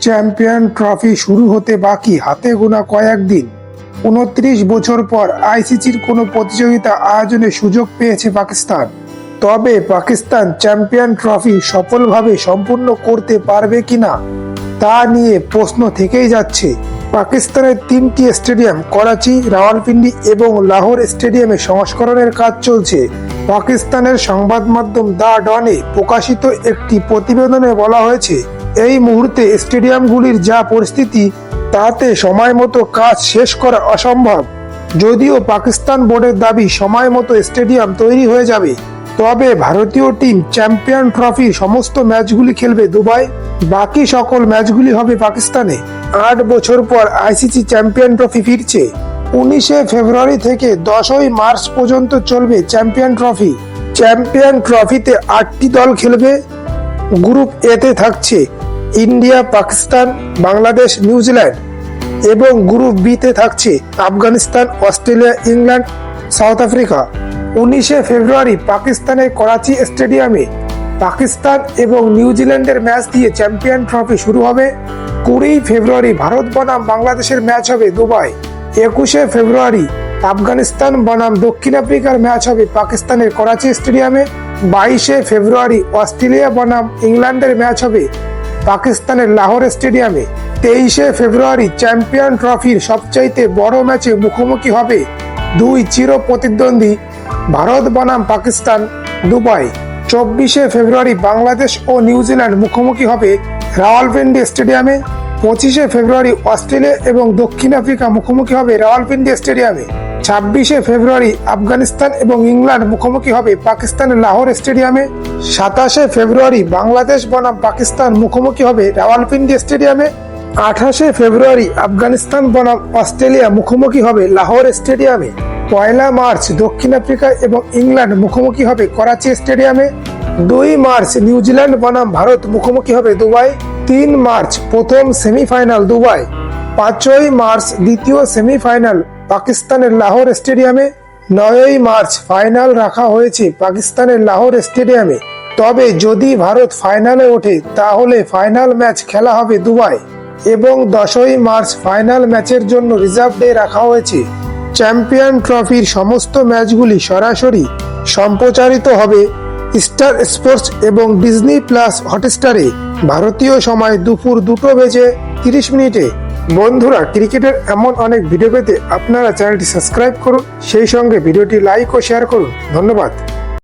Champion trophy শুরু হতে বাকি হাতে গোনা কয়েকদিন। উনত্রিশ বছর পর আইসিসির কোনো প্রতিযোগিতা আয়োজনের সুযোগ পেয়েছে পাকিস্তান। তবে পাকিস্তান চ্যাম্পিয়ন ট্রফি সফলভাবে সম্পূর্ণ করতে পারবে কিনা, তা নিয়ে প্রশ্ন থেকেই যাচ্ছে। পাকিস্তানের তিনটি স্টেডিয়াম, করাচি, রাওয়ালপিন্ডি এবং লাহোর স্টেডিয়ামে সংস্করণের কাজ চলছে। পাকিস্তানের সংবাদ মাধ্যম দা ডনে প্রকাশিত একটি প্রতিবেদনে বলা হয়েছে এই মুহূর্তে স্টেডিয়ামগুলির যা পরিস্থিতি, তাতে সময় মতো কাজ শেষ করা অসম্ভব। যদিও পাকিস্তান বোর্ডের দাবি সময় মতো স্টেডিয়াম তৈরি হয়ে যাবে, তবে ভারতীয় টিম চ্যাম্পিয়ন ট্রফির সমস্ত ম্যাচগুলি খেলবে দুবাই, বাকি সকল ম্যাচগুলি হবে পাকিস্তানে। আট বছর পর আইসিসি চ্যাম্পিয়ন ট্রফি ফিরছে। উনিশে ফেব্রুয়ারি থেকে দশই মার্চ পর্যন্ত চলবে চ্যাম্পিয়ন ট্রফি। চ্যাম্পিয়ন ট্রফিতে আটটি দল খেলবে। গ্রুপ এতে থাকছে India, Pakistan, Bangladesh New Zealand এবং গ্রুপ বিতে থাকছে Afghanistan, Australia, England, South Africa. উনিশে ফেব্রুয়ারি পাকিস্তানের করাচি স্টেডিয়ামে পাকিস্তান এবং নিউজিল্যান্ডের ম্যাচ দিয়ে চ্যাম্পিয়ন ট্রফি শুরু হবে। কুড়ি ফেব্রুয়ারি ভারত বনাম বাংলাদেশের ম্যাচ হবে দুবাই। একুশে ফেব্রুয়ারি আফগানিস্তান বনাম দক্ষিণ আফ্রিকার ম্যাচ হবে পাকিস্তানের করাচি স্টেডিয়ামে। বাইশে ফেব্রুয়ারি অস্ট্রেলিয়া বনাম ইংল্যান্ডের ম্যাচ হবে পাকিস্তানের লাহোর স্টেডিয়ামে তেইশে ফেব্রুয়ারি চ্যাম্পিয়ন ট্রফির সবচাইতে বড় ম্যাচে মুখোমুখি হবে দুই চির প্রতিদ্বন্দ্বী ভারত, বনাম, পাকিস্তান। দুবাই, চব্বিশে ফেব্রুয়ারি বাংলাদেশ ও নিউজিল্যান্ড মুখোমুখি হবে রাওয়ালপিন্ডি স্টেডিয়ামে। পঁচিশে ফেব্রুয়ারি অস্ট্রেলিয়া এবং দক্ষিণ আফ্রিকা মুখোমুখি হবে রাওয়ালপিন্ডি স্টেডিয়ামে। ছাব্বিশে ফেব্রুয়ারি আফগানিস্তান এবং ইংল্যান্ড মুখোমুখি হবে পাকিস্তানের লাহোর স্টেডিয়ামে। সাতাশে ফেব্রুয়ারি বাংলাদেশ বনাম পাকিস্তান মুখোমুখি হবে রাওয়ালপিন্ডি স্টেডিয়ামে। আঠাশে ফেব্রুয়ারি আফগানিস্তান বনাম অস্ট্রেলিয়া মুখোমুখি হবে লাহোর স্টেডিয়ামে। পয়লা মার্চ দক্ষিণ আফ্রিকা এবং ইংল্যান্ড মুখোমুখি হবে করাচি স্টেডিয়ামে। দুই মার্চ নিউজিল্যান্ড বনাম ভারত মুখোমুখি হবে দুবাই। তিন মার্চ প্রথম সেমিফাইনাল দুবাই। পাঁচই মার্চ দ্বিতীয় সেমিফাইনাল পাকিস্তানের লাহোর স্টেডিয়ামে নয়ই মার্চ ফাইনাল রাখা হয়েছে পাকিস্তানের লাহোর স্টেডিয়ামে। তবে যদি ভারত ফাইনালে ওঠে, তাহলে ফাইনাল ম্যাচ খেলা হবে দুবাই এবং দশই মার্চ ফাইনাল ম্যাচের জন্য রিজার্ভ ডে রাখা হয়েছে। চ্যাম্পিয়ন ট্রফির সমস্ত ম্যাচগুলি সরাসরি সম্প্রচারিত হবে স্টার স্পোর্টস এবং ডিজনি প্লাস হটস্টারে। ভারতীয় সময় দুপুর দুটো বেজে তিরিশ মিনিটে বন্ধুরা, ক্রিকেটের এমন অনেক ভিডিও পেতে আপনারা চ্যানেলটি সাবস্ক্রাইব করুন, সেই সঙ্গে ভিডিওটি লাইক ও শেয়ার করুন। ধন্যবাদ।